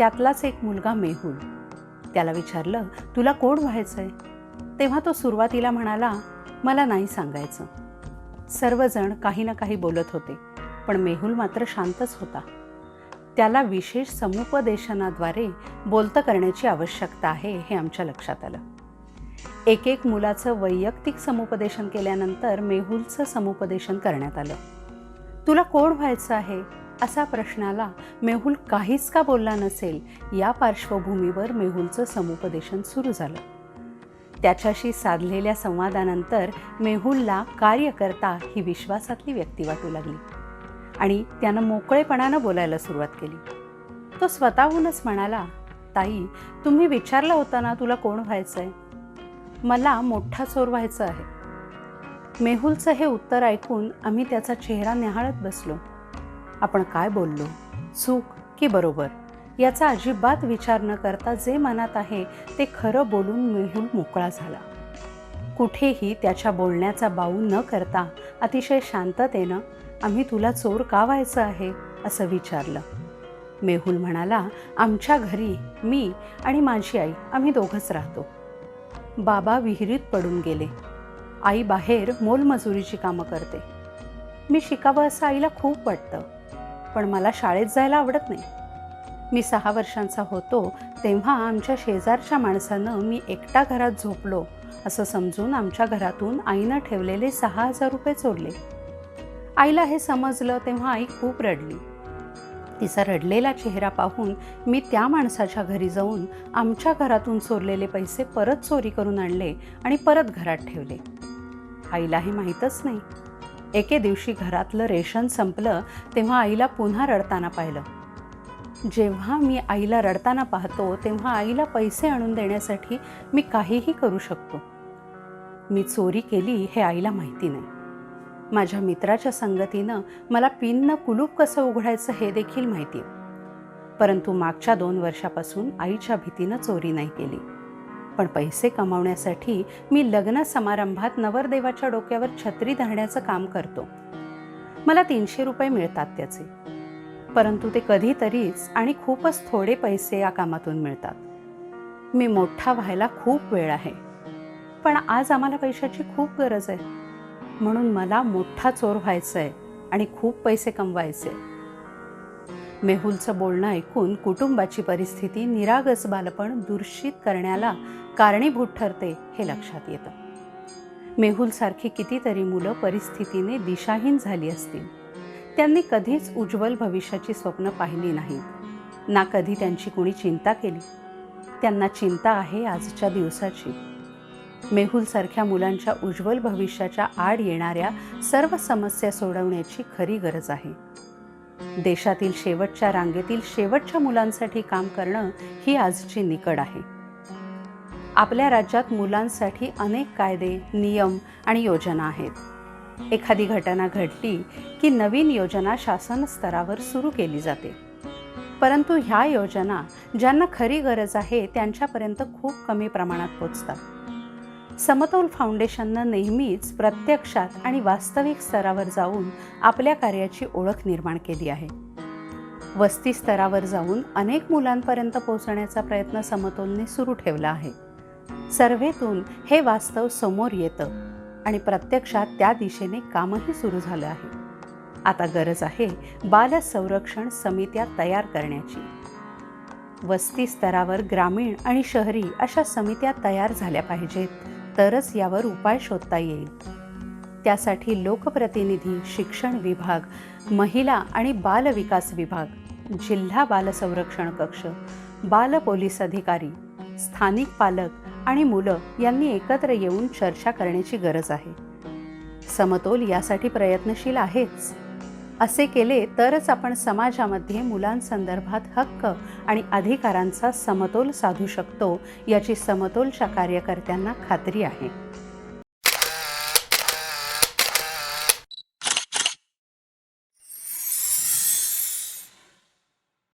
त्यातलाच एक मुलगा मेहुल. त्याला विचारलं तुला कोण व्हायचंय? तेव्हा तो सुरुवातीला म्हणाला मला नाही सांगायचं. सर्वजण काही ना काही बोलत होते पण मेहुल मात्र शांतच होता. त्याला विशेष समुपदेशनाद्वारे बोलतं करण्याची आवश्यकता आहे हे आमच्या लक्षात आलं. एक एक मुलाचं वैयक्तिक समुपदेशन केल्यानंतर मेहुलचं समुपदेशन करण्यात आलं. तुला कोण व्हायचं आहे? असा प्रश्नाला मेहुल काहीच का बोलला नसेल? या पार्श्वभूमीवर मेहुलचं समुपदेशन सुरू झालं. त्याच्याशी साधलेल्या संवादानंतर मेहुलला कार्यकर्ता ही विश्वासातली व्यक्ती वाटू लागली आणि त्यानं मोकळेपणानं बोलायला सुरुवात केली. तो स्वतःहूनच म्हणाला ताई तुम्ही विचारलं होतं ना तुला कोण व्हायचं आहे मला मोठा चोर व्हायचं आहे. मेहुलचं हे उत्तर ऐकून आम्ही त्याचा चेहरा निहाळत बसलो. आपण काय बोललो? चूक की बरोबर? याचा अजिबात विचार न करता जे मनात आहे ते खरं बोलून मेहूल मोकळा झाला. कुठेही त्याच्या बोलण्याचा बाऊ न करता अतिशय शांततेनं आम्ही तुला चोर का व्हायचं आहे? असं विचारलं. मेहुल म्हणाला आमच्या घरी मी आणि माझी आई आम्ही दोघंच राहतो. बाबा विहिरीत पडून गेले. आई बाहेर मोलमजुरीची कामं करते. मी शिकावं असं आईला खूप वाटतं. पण मला शाळेत जायला आवडत नाही. मी सहा वर्षांचा होतो तेव्हा आमच्या शेजारच्या माणसानं मी एकटा घरात झोपलो असं समजून आमच्या घरातून आईनं ठेवलेले सहा हजार रुपये चोरले. आईला हे समजलं तेव्हा आई खूप रडली. तिचा रडलेला चेहरा पाहून मी त्या माणसाच्या घरी जाऊन आमच्या घरातून चोरलेले पैसे परत चोरी करून आणले आणि परत घरात ठेवले. आईला हे माहीतच नाही. एके दिवशी घरातलं रेशन संपलं तेव्हा आईला पुन्हा रडताना पाहिलं. जेव्हा मी आईला रडताना पाहतो तेव्हा आईला पैसे आणून देण्यासाठी मी काहीही करू शकतो. मी चोरी केली हे आईला माहिती नाही. माझ्या मित्राच्या संगतीनं मला पिननं कुलूप कसं उघडायचं हे देखील माहिती. परंतु मागच्या दोन वर्षापासून आईच्या भीतीनं चोरी नाही केली. पण पैसे कमावण्यासाठी मी लग्न समारंभात नवरदेवाच्या डोक्यावर छत्री धरण्याचं काम करतो. मला तीनशे रुपये मिळतात त्याचे. परंतु ते कधीतरीच आणि खूपच थोडे पैसे या कामातून मिळतात. मी मोठा व्हायला खूप वेळ आहे. पण आज आम्हाला पैशाची खूप गरज आहे. म्हणून मला मोठा चोर व्हायचं आहे आणि खूप पैसे कमवायचे मेहुलचं बोलणं ऐकून कुटुंबाची परिस्थिती निरागस बालपण दूषित करण्याला कारणीभूत ठरते हे लक्षात येतं. मेहुलसारखी कितीतरी मुलं परिस्थितीने दिशाहीन झाली असतील. त्यांनी कधीच उज्ज्वल भविष्याची स्वप्न पाहिली नाहीत. ना कधी त्यांची कुणी चिंता केली. त्यांना चिंता आहे आजच्या दिवसाची. मेहुलसारख्या मुलांच्या उज्ज्वल भविष्याच्या आड येणाऱ्या सर्व समस्या सोडवण्याची खरी गरज आहे. देशातील शेवटच्या रांगेतील शेवटच्या मुलांसाठी काम करणं ही आजची निकड आहे. आपल्या राज्यात मुलांसाठी अनेक कायदे नियम आणि योजना आहेत. एखादी घटना घडली की नवीन योजना शासन स्तरावर सुरू केली जाते. परंतु ह्या योजना ज्यांना खरी गरज आहे त्यांच्यापर्यंत खूप कमी प्रमाणात पोचतात. समतोल फाउंडेशननं नेहमीच प्रत्यक्षात आणि वास्तविक स्तरावर जाऊन आपल्या कार्याची ओळख निर्माण केली आहे. वस्ती स्तरावर जाऊन अनेक मुलांपर्यंत पोहोचण्याचा प्रयत्न समतोलने सुरू ठेवला आहे. सर्वेतून हे वास्तव समोर येतं आणि प्रत्यक्षात त्या दिशेने कामही सुरू झालं आहे. आता गरज आहे बाल संरक्षण समित्या तयार करण्याची. वस्ती स्तरावर ग्रामीण आणि शहरी अशा समित्या तयार झाल्या पाहिजेत तरच यावर उपाय शोधता येईल. त्यासाठी लोकप्रतिनिधी शिक्षण विभाग महिला आणि बाल विकास विभाग जिल्हा बाल संरक्षण कक्ष बाल पोलीस अधिकारी स्थानिक पालक आणि मुलं यांनी एकत्र येऊन चर्चा करण्याची गरज आहे. समतोल यासाठी प्रयत्नशील आहेच. असे केले तरच आपण समाजामध्ये मुलांसंदर्भात हक्क आणि अधिकारांचा समतोल साधू शकतो याची समतोलच्या कार्यकर्त्यांना खात्री आहे.